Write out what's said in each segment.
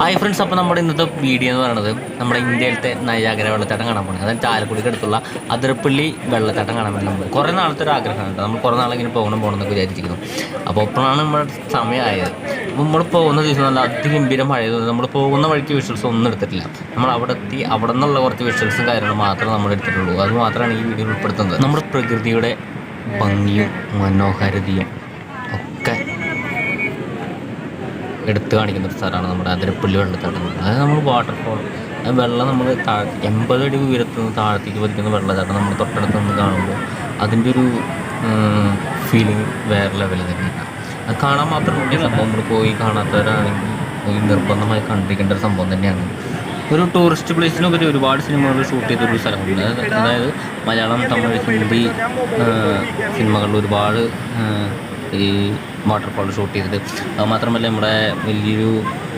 Hi friends അപ്പോൾ നമ്മുടെ ഇന്നത്തെ വീഡിയോ എന്ന് പറയുന്നത് നമ്മുടെ ഇന്ത്യയിലത്തെ നയാഗര വെള്ളച്ചാട്ടം കാണാൻ പോകുന്നത് അതായത് ചാലക്കുടിക്ക് അടുത്തുള്ള അതിരപ്പള്ളി വെള്ളച്ചാട്ടം കാണാൻ വേണ്ടി നമ്മൾ കുറേ നാളത്തെ ഒരു ആഗ്രഹമാണ് കേട്ടോ നമ്മൾ കുറേ നാളിങ്ങനെ പോകണം പോകണം എന്നൊക്കെ വിചാരിച്ചിരിക്കുന്നു. അപ്പോൾ ഇപ്പോഴാണ് നമ്മുടെ സമയമായത്. നമ്മൾ പോകുന്ന ദിവസം നല്ല അതിഗംഭീര മഴയതുകൊണ്ട് നമ്മൾ പോകുന്ന വഴിക്ക് വിഷ്വൽസ് ഒന്നും എടുത്തിട്ടില്ല. നമ്മൾ അവിടെ എത്തി അവിടെ നിന്നുള്ള കുറച്ച് വിഷ്വൽസും കാര്യങ്ങളും മാത്രമേ നമ്മൾ എടുത്തിട്ടുള്ളൂ. അത് മാത്രമാണ് ഈ വീഡിയോയിൽ ഉൾപ്പെടുത്തുന്നത്. നമ്മുടെ പ്രകൃതിയുടെ ഭംഗിയും മനോഹാരിതയും എടുത്തു കാണിക്കുന്ന ഒരു സ്ഥലമാണ് നമ്മുടെ അതിരപ്പള്ളി വെള്ളച്ചാട്ടം അതായത് നമ്മൾ വാട്ടർഫോൾ വെള്ളം നമ്മൾ താഴ് എൺപത് അടി ഉയരത്തിൽ നിന്ന് താഴത്തേക്ക് പതിക്കുന്ന വെള്ളച്ചാട്ടം നമ്മൾ തൊട്ടടുത്ത് നിന്ന് കാണുമ്പോൾ അതിന്റെ ഒരു ഫീലിംഗ് വേറെ ലെവലിൽ തന്നെയാണ്. അത് കാണാൻ മാത്രം വലിയ സംഭവം നമ്മൾ പോയി കാണാത്തവരാണെങ്കിൽ പോയി നിർബന്ധമായി കണ്ടിരിക്കേണ്ട ഒരു സംഭവം തന്നെയാണ്. ഒരു ടൂറിസ്റ്റ് പ്ലേസിനുപരി ഒരുപാട് സിനിമകൾ ഷൂട്ട് ചെയ്തൊരു സ്ഥലമുണ്ട്. അതായത് മലയാളം തമിഴ് ഹിന്ദി സിനിമകളിൽ ഒരുപാട് ഈ വാട്ടർഫോൾ ഷൂട്ട് ചെയ്തിട്ട്. അത് മാത്രമല്ല നമ്മുടെ വലിയൊരു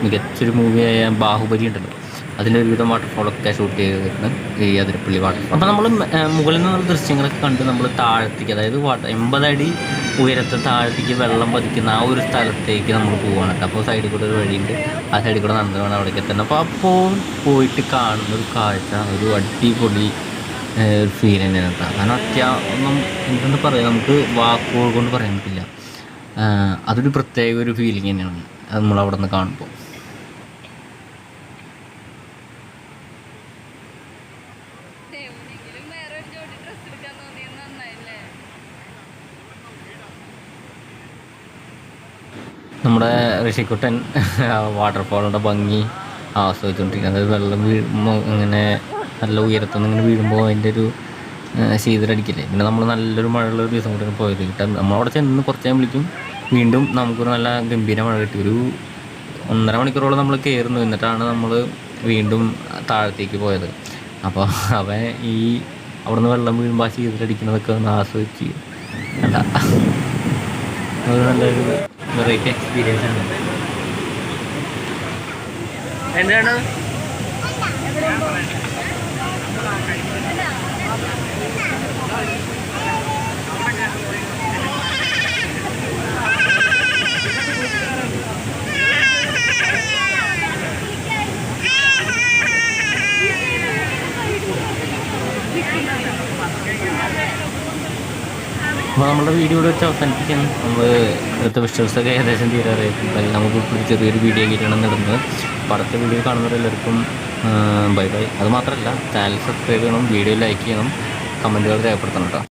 മികച്ചൊരു മൂവിയായ ബാഹുബലി ഉണ്ടല്ലോ. അതിന്റെ ഒരുവിധം വാട്ടർഫോളൊക്കെ ഷൂട്ട് ചെയ്തിട്ടുണ്ട് ഈ അതിരപ്പള്ളി വാട്ടർഫോൾ അപ്പോൾ നമ്മൾ മുകളിൽ നിന്നുള്ള ദൃശ്യങ്ങളൊക്കെ കണ്ട് നമ്മൾ താഴത്തേക്ക് അതായത് വാട്ടർ എൺപതടി ഉയരത്തെ താഴത്തേക്ക് വെള്ളം പതിക്കുന്ന ആ ഒരു സ്ഥലത്തേക്ക് നമ്മൾ പോവുകയാണ് അപ്പോൾ സൈഡിൽ കൂടെ ഒരു വഴിയുണ്ട്. ആ സൈഡിൽ കൂടെ നടന്നു വേണം അവിടേക്ക് എത്തണം അപ്പോൾ അപ്പോൾ പോയിട്ട് കാണുന്ന ഒരു കാഴ്ച ഒരു അടിപൊളി ഫീൽ തന്നെയാണ് കേട്ടോ. കാരണം അത്യാവശ്യം എന്തെന്ന് പറയാം? നമുക്ക് വാക്കുകൾ കൊണ്ട് പറയാൻ പറ്റില്ല. അതൊരു പ്രത്യേക ഒരു ഫീലിംഗ് തന്നെയാണ്. അത് നമ്മൾ അവിടെ നിന്ന് കാണുമ്പോൾ നമ്മുടെ ഋഷിക്കുട്ടൻ വാട്ടർഫാളിന്റെ ഭംഗി ആസ്വദിച്ചുകൊണ്ടിരിക്കുന്നത് അതായത് വെള്ളം വീഴുമ്പോൾ ഇങ്ങനെ നല്ല ഉയരത്തുനിന്ന് ഇങ്ങനെ വീഴുമ്പോൾ അതിന്റെ ഒരു ശീതലടിക്കില്ലേ? പിന്നെ നമ്മൾ നല്ലൊരു മഴയുള്ള ഒരു ദിവസം കൂടെ പോയത്. കിട്ടാൻ നമ്മളവിടെ ചെന്ന് കുറച്ച് കഴിയുമ്പോഴേക്കും വീണ്ടും നമുക്കൊരു നല്ല ഗംഭീര മഴ കിട്ടി. ഒരു ഒന്നര മണിക്കൂറോളം നമ്മൾ കയറുന്നു എന്നിട്ടാണ് നമ്മൾ വീണ്ടും താഴത്തേക്ക് പോയത്. അപ്പോൾ അവൻ ഈ അവിടുന്ന് വെള്ളം വീഴുമ്പോൾ ആ ശീതളടിക്കുന്നതൊക്കെ ഒന്ന് ആസ്വദിച്ച്. അല്ല അത് നല്ലൊരു വെറൈറ്റി എക്സ്പീരിയൻസ് ആണ്. എന്താണ്? അപ്പോൾ നമ്മുടെ വീഡിയോ ഇവിടെ വെച്ച് അവസാനിപ്പിക്കുന്നു. നമ്മൾ എടുത്ത വിഷ്വൽസൊക്കെ ഏകദേശം അതിൽ നമുക്ക് ചെറിയൊരു വീഡിയോ ആക്കിയിട്ടാണ് നടന്നത്? അപ്പോൾ അടുത്ത വീഡിയോ കാണുന്നവരെല്ലാവർക്കും ബൈ ബൈ അത് മാത്രമല്ല ചാനൽ സബ്സ്ക്രൈബ് ചെയ്യണം വീഡിയോ ലൈക്ക് ചെയ്യണം കമന്റുകൾ രേഖപ്പെടുത്തണം കേട്ടോ.